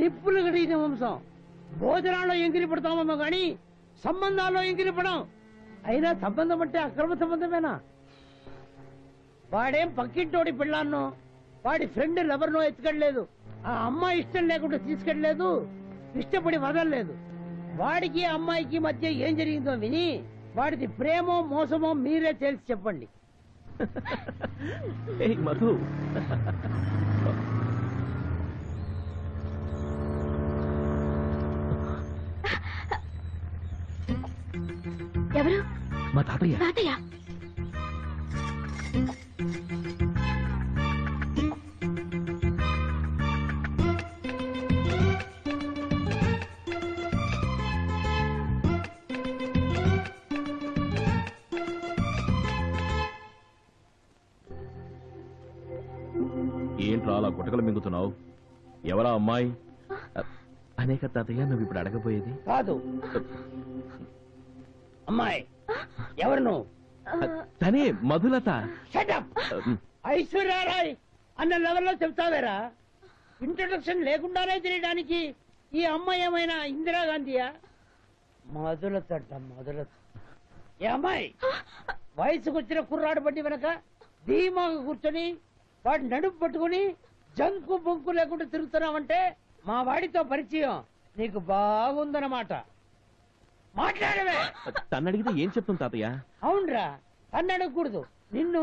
నిప్పులు గడిగిన వంశం. భోజనాల్లో ఎంగిలి పడతామేమో గాని సంబంధాల్లో ఎంగిలి పడం. అయినా సంబంధం అంటే అక్రమ సంబంధమేనా? వాడేం పక్కింటోడి పిల్లాన్నో వాడి ఫ్రెండ్ లెవర్నో ఎత్తుకెళ్ళలేదు. ఆ అమ్మాయి ఇష్టం లేకుండా తీసుకెళ్ళలేదు ఇష్టపడి వదలలేదు. వాడికి అమ్మాయికి మధ్య ఏం జరిగిందో విని వాడిది ప్రేమో మోసమో మీరే తెలిసి చెప్పండి. మధు. ఎవరు? మా తాతయ్య. తాతయ్య. ఏంట్రా అలా గుటకలు మింగుతున్నావు? ఎవరా అమ్మాయి? అనేక తాతయ్య నువ్వు ఇప్పుడు అడగబోయేది? కాదు. అమ్మాయి ఎవరు నువ్వు తనే మధులత. ఐశ్వర్యారాయ్ అన్న లెవెల్లో చెప్తావేరా? ఇంట్రొడక్షన్ లేకుండానే తినడానికి ఈ అమ్మాయి ఏమైనా ఇందిరాగాంధీయా? మొదలతట మొదలత ఏ అమ్మాయి? వయసుకు వచ్చిన కుర్రాడు బండి వెనక ధీమాగా కూర్చొని వాడి నడుపు పట్టుకుని జంకు బొంకు లేకుండా తిరుగుతున్నావంటే మా వాడితో పరిచయం నీకు బాగుందన్నమాట. మాట్లాడవే. తను అడిగితే ఏం చెప్తాం తాతయ్య? అవునరా తన్ను అడగకూడదు నిన్ను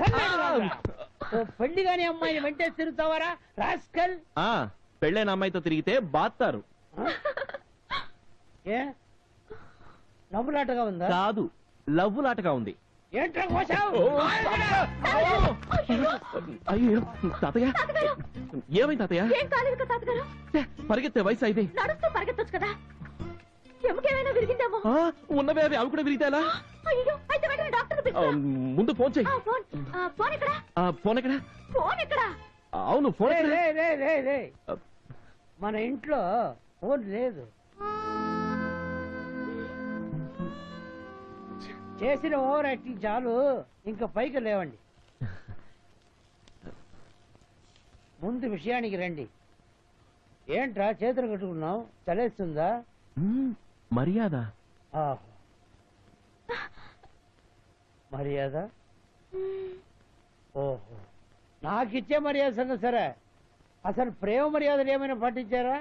తన్ను అడగాలిరా. ఓ పెళ్ళి కాని అమ్మాయిని వెంటే తిరుగుతావారా రాస్కల్? ఆ పెళ్ళైన అమ్మాయితో తిరిగితే బాత్తారు. ఏ? నవ్వులాటగా ఉందా? కాదు లవ్వు లాటగా ఉంది. ఏంట్రా కోసావు అయ్యో. తాతయ్య. ఏమైంది తాతయ్య? ఏం కాలేదు కదా తాతగారు? ఛే, పరిగెత్తే వయసు అయితే నడుస్తూ పరిగెత్తొచ్చు కదా? ఎముకేమైనా విరిగిందేమో? ఉన్నవే అవి అవి కూడా విరిగితేలా అయ్యో అయితే వెంటనే డాక్టర్ ముందు ఫోన్ చెయ్యి ఫోన్ ఆ, ఫోన్ ఎక్కడ? ఆ, ఫోన్ ఎక్కడ? ఫోన్ ఎక్కడ? అవును ఫోన్ రే, ఎక్కడ? రే, రే, రే, రే. ఆ, మన ఇంట్లో ఫోన్ లేదు. చేసిన ఓవర్ యాక్టింగ్ చాలు ఇంకా పైకి లేవండి. ముందు విషయానికి రండి. ఏంట్రా చేతులు కట్టుకున్నావు? చలేస్తుందా మ్మ్, మర్యాద. మర్యాద? ఓహో. నాకిచ్చే మర్యాద సంగతి సరే. అసలు ప్రేమ మర్యాదలు ఏమైనా పట్టించారా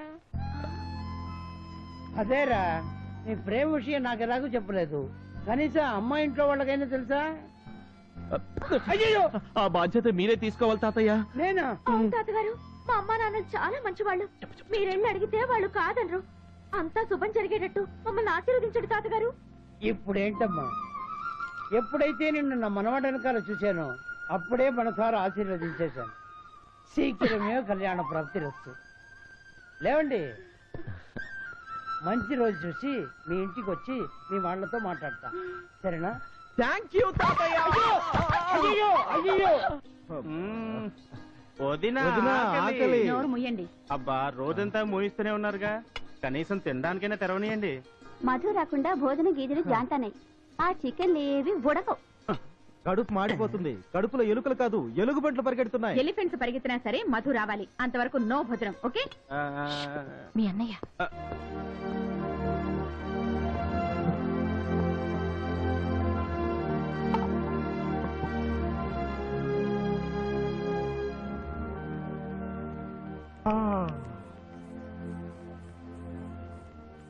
అదేరా నీ ప్రేమ విషయం నాకు ఎలాగో చెప్పలేదు. కనీసం అమ్మాయి ఇంట్లో వాళ్ళకైనా తెలుసా? అయ్యో ఆ బాధ్యత మీరే తీసుకోవాలి తాతయ్య. నేనా? తాతగారు మా అమ్మా నాన్నలు చాలా మంచివాళ్ళు. మీరెళ్ళి అడిగితే వాళ్ళు కాదనరు. అంతా శుభం జరిగేటట్టు మమ్మల్ని ఆశీర్వదించడు తాతగారు. ఇప్పుడేంటమ్మా? ఎప్పుడైతే నిన్ను నా మనవాడ వెనకాల చూశానో అప్పుడే మనసారా ఆశీర్వదించేశాను. శీఘ్రమే కళ్యాణ ప్రాప్తి రస్తు. లేవండి. మంచి రోజు చూసి మీ ఇంటికి వచ్చి మీ వాళ్ళతో మాట్లాడతా. సరేనా? థ్యాంక్ యూ తాతయ్య. అయ్యో! అయ్యో వదినా వదినా, ఆకలి. ముయ్యండి అబ్బా రోజంతా మోయిస్తూనే ఉన్నారుగా. కనీసం తినడానికైనా తెరవనియండి. మధు రాకుండా భోజన గీజలు జాంతానే. ఆ చికెన్ ఏవి ఉడకవు. కడుపు మాడిపోతుంది. కడుపులో ఎలుకలు కాదు ఎలుగుబంట్లు పరిగెడుతున్నాయి. ఎలిఫెంట్స్ పరిగెత్తినా సరే మధు రావాలి. అంతవరకు నో భోజనం ఓకే? ఆ, మీ అన్నయ్య.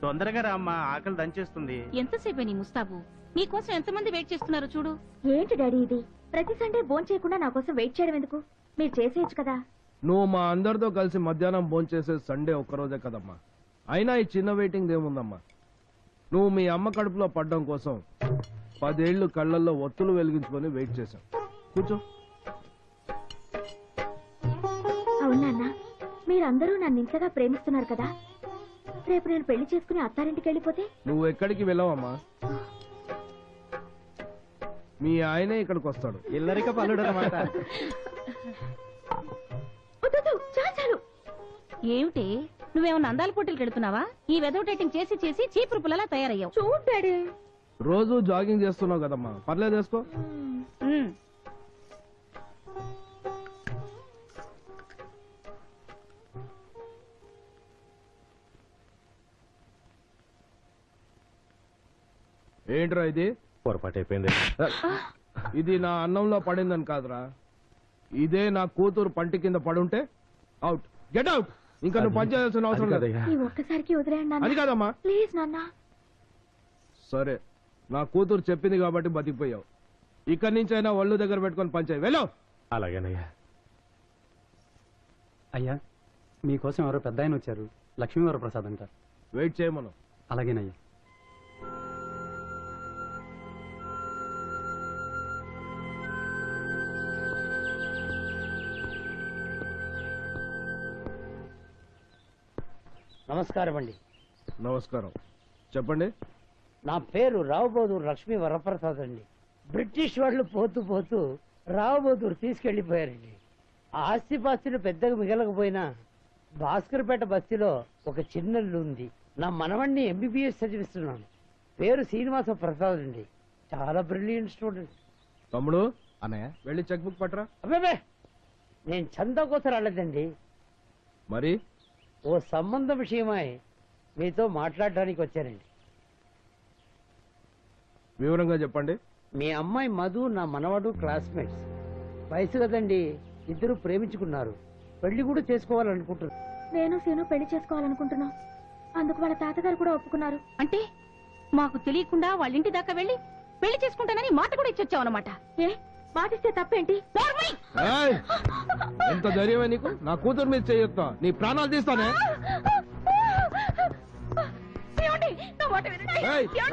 తొందరగా రామ్మా ఆకలి దంచేస్తుంది. ఎంతసేపే నీ ముస్తాబు? నీకోసం ఎంతమంది వెయిట్ చేస్తున్నారో చూడు. ఏంటి డాడీ ఇది? ప్రతి సండే భోజనం చేయకుండా నా కోసం వెయిట్ చేయడం ఎందుకు? మీరు చేసేయచ్చు కదా. నువ్వు మా అందరితో కలిసి మధ్యాహ్నం భోంచేసే సండే ఒక్కరోజే కదమ్మా. అయినా ఈ చిన్న వెయిటింగ్ ఏముందమ్మా? నువ్వు మీ అమ్మ కడుపులో పడ్డం కోసం పదేళ్ళు కళ్ళల్లో ఒత్తులు వెలిగించుకొని వెయిట్ చేశాం కూర్చో. అవునా మీరందరూ నన్ను ఇంతగా ప్రేమిస్తున్నారు కదా. రేపు నేను పెళ్ళి చేసుకుని అత్తారింటికి వెళ్ళిపోతే? నువ్వు ఎక్కడికి వెళ్ళవమ్మా? మీ ఆయనే ఇక్కడికి వస్తాడు. ఇల్లరిక పల్లుడు అనమాట వద్దొద్దు, చాలు చాలు. ఏమిటి? నువ్వేమన్నా అందాల పోటీలకు వెళ్తున్నావా? ఈ వెదవ డేటింగ్ చేసి చేసి చీపురు పుల్లలా తయారయ్యావు. చూడు డాడీ. రోజు జాగింగ్ చేస్తున్నావు కదమ్మా. పర్లేదు వేసుకో. ఉమ్. ఏంట్రా ఇది? పొరపాటు అయిపోయింది ఇది నా అన్నంలో పడిందని కాదురా. ఇదే నా కూతురు పంటి కింద పడుంటే అవుట్ గెట్ అవుట్ ఇంకా నువ్వు పని చేయాల్సిన అవసరం లేదు. ఈ ఒక్కసారికి వదిలేయండి నాన్న. అది కాదమ్మా. ప్లీజ్ నాన్న. సరే నా కూతురు చెప్పింది కాబట్టి బతికిపోయావు. ఇక్కడి నుంచైనా ఒళ్ళు దగ్గర పెట్టుకొని పంచాయి వెళ్ళావు అలాగేనయ్యా. అయ్యా మీకోసం ఎవరో పెద్ద ఆయన వచ్చారు. లక్ష్మీవర ప్రసాద్ అంటారు వెయిట్ చేయమను. అలాగేనయ్యా. నమస్కారం అండి నమస్కారం. చెప్పండి. నా పేరు రావుబోదూరు లక్ష్మీ వరప్రసాద్ అండి. బ్రిటిష్ వాళ్ళు పోతూ పోతూ రావుబోదూరు తీసుకెళ్ళిపోయారండి ఆ ఆస్తిపాస్తులు పెద్దగా మిగలకపోయినా భాస్కర్పేట బస్తీలో ఒక చిన్న ఇల్లు ఉంది. నా మనవణ్ణి ఎంబీబీఎస్ చదివిస్తున్నాను. పేరు శ్రీనివాస ప్రసాద్ అండి. చాలా బ్రిలియంట్ స్టూడెంట్ తమ్ముడు అన్నయ్య. వెళ్ళి చెక్ బుక్ పట్టరా. అబ్బాబే నేను చందా కోసం రాలేదండి. మరి? ఓ సంబంధం విషయమై మీతో మాట్లాడడానికి వచ్చానండి. వివరంగా చెప్పండి. మీ అమ్మాయి మధు నా మనవడు క్లాస్మేట్స్. వయసు కదండి ఇద్దరు ప్రేమించుకున్నారు. పెళ్ళి కూడా చేసుకోవాలనుకుంటున్నారు. నేను సీను పెళ్ళి చేసుకోవాలనుకుంటున్నాం. అందుకు వాళ్ళ తాతగారు కూడా ఒప్పుకున్నారు. అంటే మాకు తెలియకుండా వాళ్ళ ఇంటి దాకా వెళ్ళి పెళ్ళి చేసుకుంటానని మాట కూడా ఇచ్చొచ్చావు అనమాట ఏ? మాటిస్తే తప్పేంటి? ఏయ్! ఎంత ధైర్యమే నీకు? నా కూతురు మీద చేయొత్తా నీ ప్రాణాలు తీస్తానే?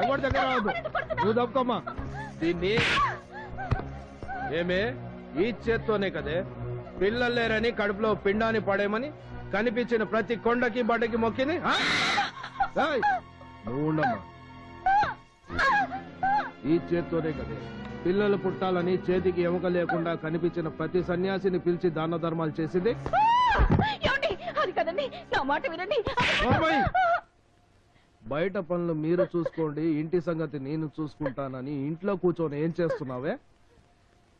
ఎవరి దగ్గర రావద్దు. నువ్వు తప్పుకోమ్మా. దీన్ని ఏమే? ఈ చేత్తోనే కదే. పిల్లలు లేరని కడుపులో పిండాన్ని పడేమని కనిపించిన ప్రతి కొండకి బడ్డకి? ఏయ్, నువ్వు ఉండమ్మా. ఈ చేత్తోనే కదే. పిల్లలు పుట్టాలని చేతికి ఎముక లేకుండా కనిపించిన ప్రతి సన్యాసిని పిలిచి దాన ధర్మాలు చేసింది. ఏమండి? అది కదండి. నా మాట వినండి. ఓర్మయ్! బయట పనులు మీరు చూసుకోండి ఇంటి సంగతి నేను చూసుకుంటానని ఇంట్లో కూర్చొని ఏం చేస్తున్నావే?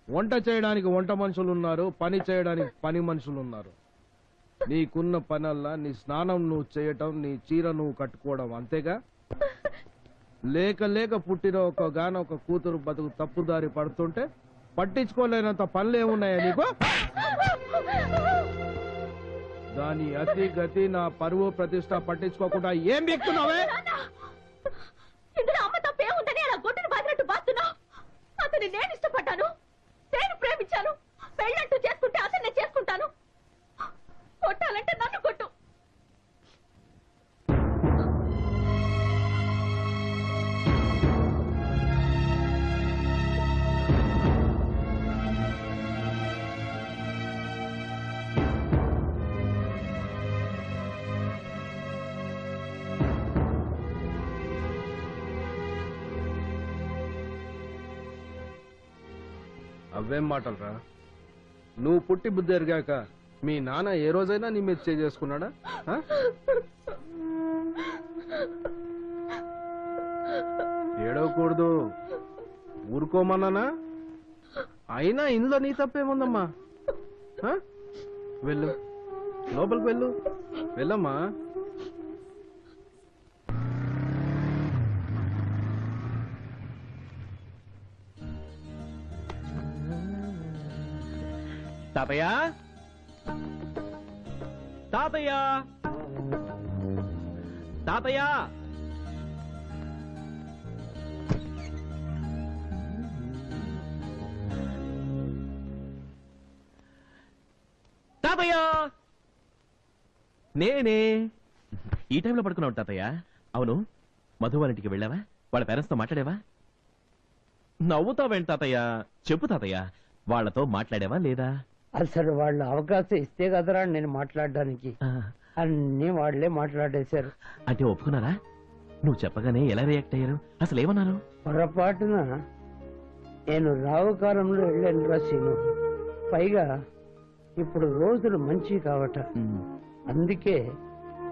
వంట చేయడానికి వంట మనుషులు ఉన్నారు పని చేయడానికి పని మనుషులు ఉన్నారు నీకున్న పనల్లా నీ స్నానం నువ్వు చేయటం నీ చీర నువ్వు కట్టుకోవడం అంతేగా? లేక లేక పుట్టిన ఒక గాన ఒక కూతురు బతుకు తప్పుదారి పడుతుంటే పట్టించుకోలేనంత పనులు ఏమున్నాయా నీకు? దాని అతి గతి నా పరువు ప్రతిష్ట పట్టించుకోకుండా ఏం ఎక్కుతున్నావే ఇందులో అమ్మ తప్పే ఉందని అలా గొడ్డును బాదినట్టు బాస్తున్నావు అతన్ని నేను ఇష్టపడ్డాను. నేను ప్రేమించాను. పెళ్ళంటూ చేసుకుంటే అతన్నే చేసుకుంటాను. కొట్టాలంటే నన్ను అవేం మాటలరా? నువ్వు పుట్టి బుద్ధి ఎరిగాక మీ నాన్న ఏ రోజైనా నీ మీద చేసుకున్నాడా? ఏడవకూడదు. ఊరుకోమన్నానా? అయినా ఇందులో నీ తప్పేముందమ్మా? వెళ్ళు. లోపలికి వెళ్ళు. వెళ్ళమ్మా. తాతయ్య? తాతయ్య? తాతయ్య? తాతయ్య? నేనే. ఈ టైంలో పడుకున్నావు తాతయ్య. అవును. మధు వాళ్ళ ఇంటికి వెళ్ళావా? వాళ్ళ పేరెంట్స్తో మాట్లాడావా? నవ్వుతావేంటి తాతయ్య? చెప్పు తాతయ్య. వాళ్ళతో మాట్లాడావా లేదా? అసలు వాళ్ళు అవకాశం ఇస్తే కదరా నేను మాట్లాడడానికి. అన్ని వాళ్ళే మాట్లాడేశారు. అంటే ఒప్పుకున్నారా? నువ్వు చెప్పగానే ఎలా రియాక్ట్ అయ్యారు? అసలు ఏమన్నారు? పొరపాటున నేను రావు కాలంలో వెళ్ళాను రాశీను పైగా ఇప్పుడు రోజులు మంచి కావట. అందుకే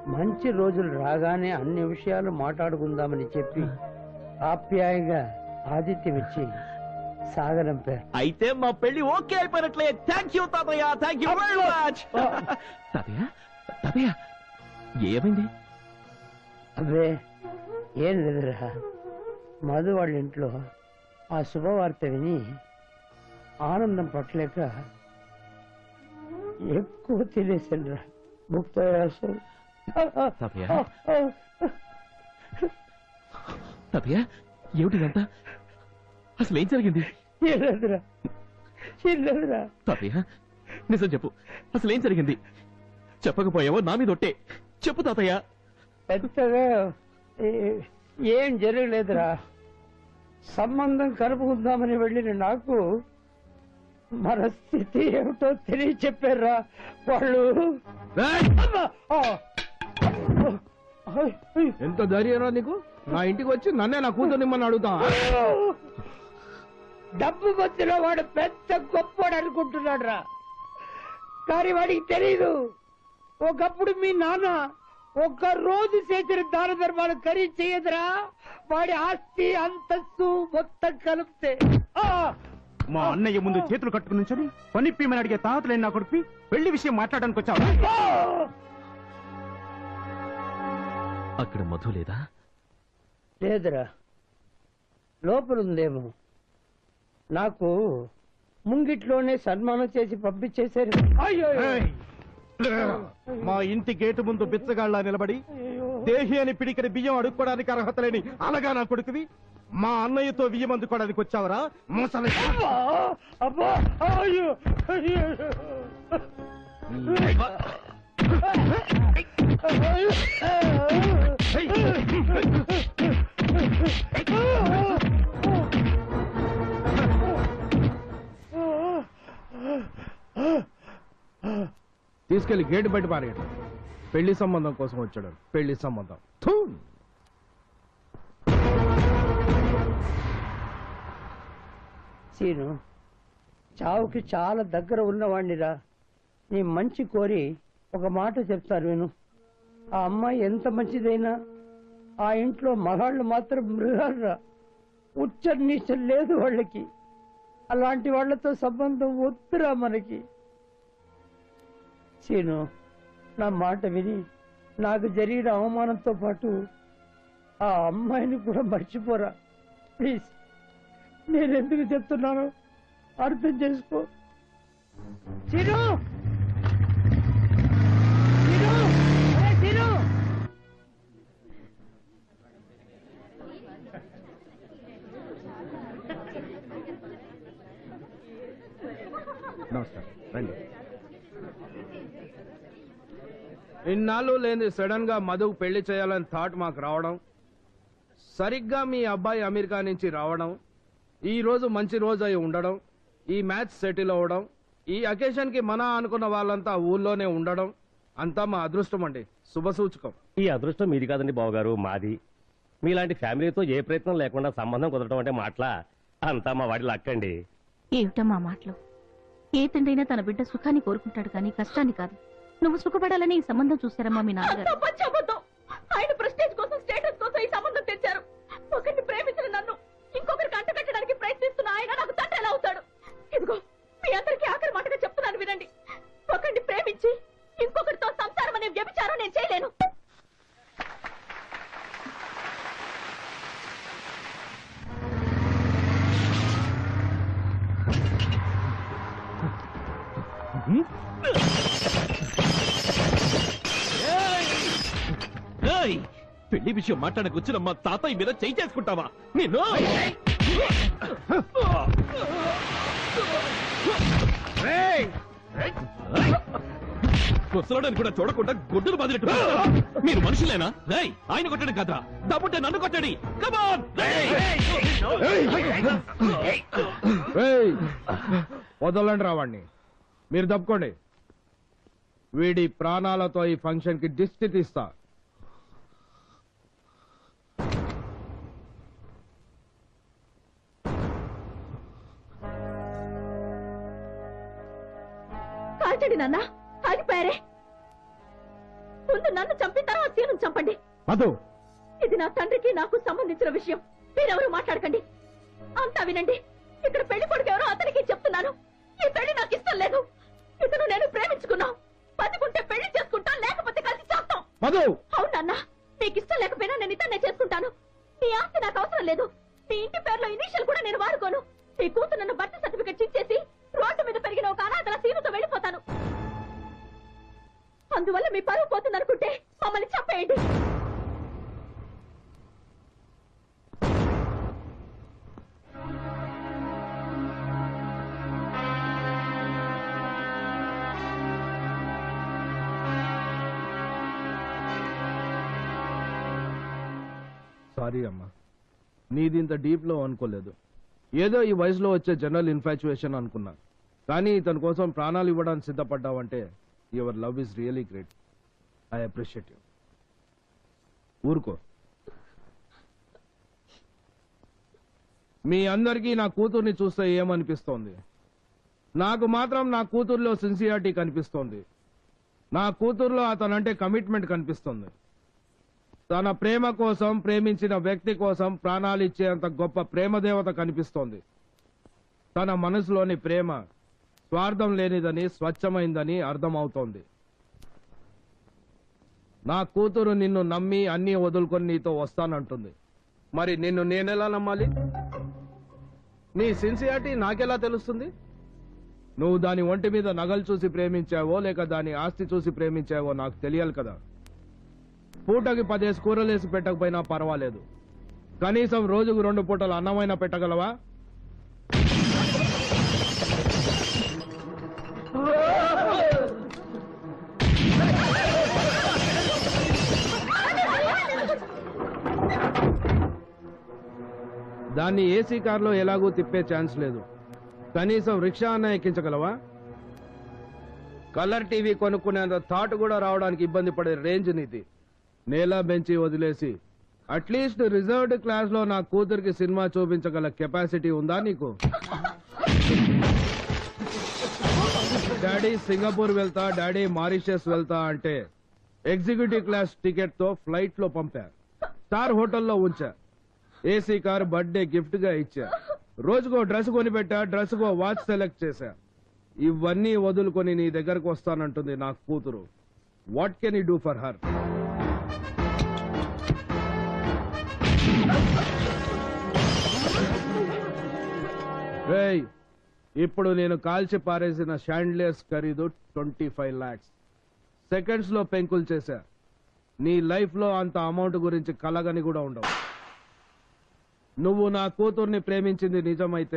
మంచి రోజులు రాగానే అన్ని విషయాలు మాట్లాడుకుందామని చెప్పి ఆప్యాయంగా ఆతిథ్యం ఇచ్చి సాగనంపారు అయితే మా పెళ్ళి ఓకే అయిపోయినట్లే. థ్యాంక్ యూ తాతయ్య. థ్యాంక్ యూ వెరీ మచ్ తాతయ్య? తాతయ్య ఏమైంది? అబ్బే ఏం లేదురా. మధు వాళ్ళ ఇంట్లో ఆ శుభవార్త విని ఆనందం పట్టలేక ఎక్కువ తినేసాను ముక్తాయాసం తాతయ్య? తాతయ్య ఏమిటి ఇదంతా అసలు ఏం జరిగింది తాతయ్య నిజం చెప్పు అసలు ఏం జరిగింది చెప్పకపోయావో నా మీద ఒట్టే చెప్పు తాతయ్య పెద్దగా ఏ- ఏం జరగలేదురా సంబంధం కలుపుకుందామని వెళ్ళిన నాకు మన స్థితి ఏమిటో తెలియ చెప్పారా వాళ్ళు ఏయ్! అమ్మా! ఆ! ఆయ్! ఆయ్! ఎంత ధైర్యం నీకు నా ఇంటికి వచ్చి నన్నే నా కూతురు నిమ్మని అడుగుతా డబ్బు వచ్చిన వాడు పెద్ద గొప్పవాడు అనుకుంటున్నాడు రా కానీ వాడికి తెలీదు. ఒకప్పుడు మీ నాన్న ఒక్క రోజు చేసిన దాన ధర్మాలు ఖరీదు చేయదురా. వాడి ఆస్తి అంతస్తు మొత్తం కలిపితే. ఆ! మా అన్నయ్య ముందు చేతులు కట్టుకుని నుంచొని పనిప్పిమని అడిగే తాతలేని నా కొడుకు. పెళ్ళి విషయం మాట్లాడడానికి వచ్చావా! అక్కడ మధు లేదా? లేదురా. లోపలుందేమో నాకు ముంగిట్లోనే సన్మానం చేసి పంపించేశారు! మా ఇంటి గేటు ముందు బిచ్చగాళ్ళ నిలబడి దేహి అని పిడికని బియ్యం అడుక్కోవడానికి అర్హత లేని అలాగా నా కొడుకువి మా అన్నయ్యతో బియ్యం అందుకోవడానికి వచ్చావరా మోసలి! అబ్బా! అయ్యో! తీసుకెళ్ళి గేటు బయట పారేయడం పెళ్ళి సంబంధం కోసం వచ్చాడు. పెళ్ళి సంబంధం. థూ! సీను చావుకి చాలా దగ్గర ఉన్నవాణ్ణిరా. నీ మంచి కోరి ఒక మాట చెప్తాను విను. ఆ అమ్మాయి ఎంత మంచిదైనా ఆ ఇంట్లో మగాళ్ళు మాత్రం మృగాలురా ఉచ్చ నీచం లేదు వాళ్ళకి. అలాంటి వాళ్ళతో సంబంధం వద్దురా మనకి. సీను నా మాట విని నాకు జరిగిన అవమానంతో పాటు ఆ అమ్మాయిని కూడా మర్చిపోరా. ప్లీజ్ నేను ఎందుకు చెప్తున్నాను అర్థం చేసుకో. చీను నమస్కారం. రండి. ఇన్నాళ్ళు లేని సడన్గా మధుకు పెళ్ళి చేయాలని థాట్ మాకు రావడం సరిగ్గా మీ అబ్బాయి అమెరికా నుంచి రావడం ఈ రోజు మంచి రోజు అయి ఉండడం ఈ మ్యాచ్ సెటిల్ అవ్వడం ఈ అకేషన్కి మన అనుకున్న వాళ్ళంతా ఊళ్ళోనే ఉండడం అంతా మా అదృష్టం అండి. శుభ సూచకం. ఈ అదృష్టం మీది కాదండి బావగారు మాది. మీలాంటి ఫ్యామిలీతో ఏ ప్రయత్నం లేకుండా సంబంధం కుదరటం అంటే మాటలా అంతా మా వాడి లక్కండి ఏమిటమ్మా మాటలు? ఏ తండ్రైనా తన బిడ్డ సుఖాన్ని కోరుకుంటాడు కానీ కష్టాన్ని కాదు. నువ్వు సుఖపడాలని ఈ సంబంధం చూస్తారమ్మా మీ నాన్నగారు. ఏయ్! పెళ్ళి విషయం మాట్లాడకు వచ్చిన మా తాతయ్య మీద చేయి చేసుకుంటావా? నేను ముసలడానికి కూడా చూడకుండా గుడ్డలు బాదినట్టు మీరు మనుషులేనా? రేయ్! ఆయన కొట్టడం కదా దమ్ముంటే నన్ను కొట్టండి. కమాన్! వదలండి రావాణ్ణి మీరు తప్పుకోండి. వీడి ప్రాణాలతో ఈ ఫంక్షన్కి దిష్టి తీస్తా. కాల్చండి నాన్న. ఆగిపోయారే. ముందు నన్ను చంపిన తర్వాత సీను చంపండి. మధు. ఇది నా తండ్రికి నాకు సంబంధించిన విషయం. మీరెవరు మాట్లాడకండి. అంతా వినండి. ఇక్కడ పెళ్ళి కొడుకు ఎవరో అతనికి చెప్తున్నాను. ఈ పెళ్ళి నాకు ఇష్టం లేదు. ఇతను నేను ప్రేమించుకున్నాం. బతికుంటే పెళ్ళి చేసుకుంటాం లేకపోతే కలిసి చేస్తాం. మధు. అవునన్నా మీకు ఇష్టం లేకపోయినా నేను ఇతన్నే చేసుకుంటాను. నీ ఆస్తి నాకు అవసరం లేదు. నీ ఇంటి పేరులో ఇనిషియల్ కూడా నేను వాడుకోను. నీ కూతురు నన్ను బర్త్ సర్టిఫికెట్ ఇచ్చేసి రోడ్డు మీద పెరిగిన ఒక అనాథల సీనుతో వెళ్ళిపోతాను. అందువల్ల మీ పరువు పోతుందనుకుంటే మమ్మల్ని చంపేయండి. సారీ అమ్మా. నీది ఇంత డీప్లో అనుకోలేదు. ఏదో ఈ వయసులో వచ్చే జనరల్ ఇన్ఫాచుయేషన్ అనుకున్నా. కానీ ఇతని కోసం ప్రాణాలు ఇవ్వడానికి సిద్ధపడ్డావంటే your love is really great. I appreciate you. ఊరుకో. మీ అందరికీ నా కూతుర్ని చూస్తే ఏమనిపిస్తోంది? నాకు మాత్రం నా కూతుర్లో సిన్సియారిటీ కనిపిస్తోంది. నా కూతుర్లో అతనంటే కమిట్మెంట్ కనిపిస్తుంది. తన ప్రేమ కోసం ప్రేమించిన వ్యక్తి కోసం ప్రాణాలు ఇచ్చేంత గొప్ప ప్రేమదేవత కనిపిస్తోంది. తన మనసులోని ప్రేమ స్వార్థం లేనిదని స్వచ్ఛమైందని అర్థమవుతోంది. నా కూతురు నిన్ను నమ్మి అన్ని వదులుకొని నీతో వస్తానంటుంది. మరి నిన్ను నేనెలా నమ్మాలి? నీ సిన్సియారిటీ నాకెలా తెలుస్తుంది? నువ్వు దాని ఒంటి మీద నగలు చూసి ప్రేమించావో లేక దాని ఆస్తి చూసి ప్రేమించావో నాకు తెలియాలి కదా. పూటకి పదేసి వేసి పెట్టకపోయినా పర్వాలేదు. కనీసం రోజుకు రెండు పూటలు అన్నమైనా పెట్టగలవా? దాన్ని ఏసీ కార్లో ఎలాగూ తిప్పే ఛాన్స్ లేదు. కనీసం రిక్షా అన్న ఎక్కించగలవా? కలర్ టీవీ కొనుక్కునేంత థాట్ కూడా రావడానికి ఇబ్బంది పడే రేంజ్ నీది. నేలా బెంచి వదిలేసి. అట్లీస్ట్ రిజర్వ్డ్ క్లాస్లో నా కూతురికి సినిమా చూపించగల కెపాసిటీ ఉందా నీకు? డాడీ సింగపూర్ వెళ్తా డాడీ మారిషియస్ వెళ్తా అంటే ఎగ్జిక్యూటివ్ క్లాస్ టికెట్తో ఫ్లైట్లో పంపా. స్టార్ హోటల్లో ఉంచా. ఏసీ కార్ బర్త్డే గిఫ్ట్గా ఇచ్చా. రోజుకో డ్రెస్ కొనిపెట్టా డ్రెస్ కో వాచ్ సెలెక్ట్ చేశా. ఇవన్నీ వదులుకొని నీ దగ్గరకు వస్తానంటుంది నా కూతురు. What can you do for her? రేయ్ ఇప్పుడు నేను కాల్చి పారేసిన షాండ్లియర్స్ ఖరీదు ట్వంటీ ఫైవ్ లాక్స్. సెకండ్స్లో పెంకులు చేశా. నీ లైఫ్లో అంత అమౌంట్ గురించి కలగని కూడా ఉండవు. నువ్వు నా కూతుర్ని ప్రేమించింది నిజమైతే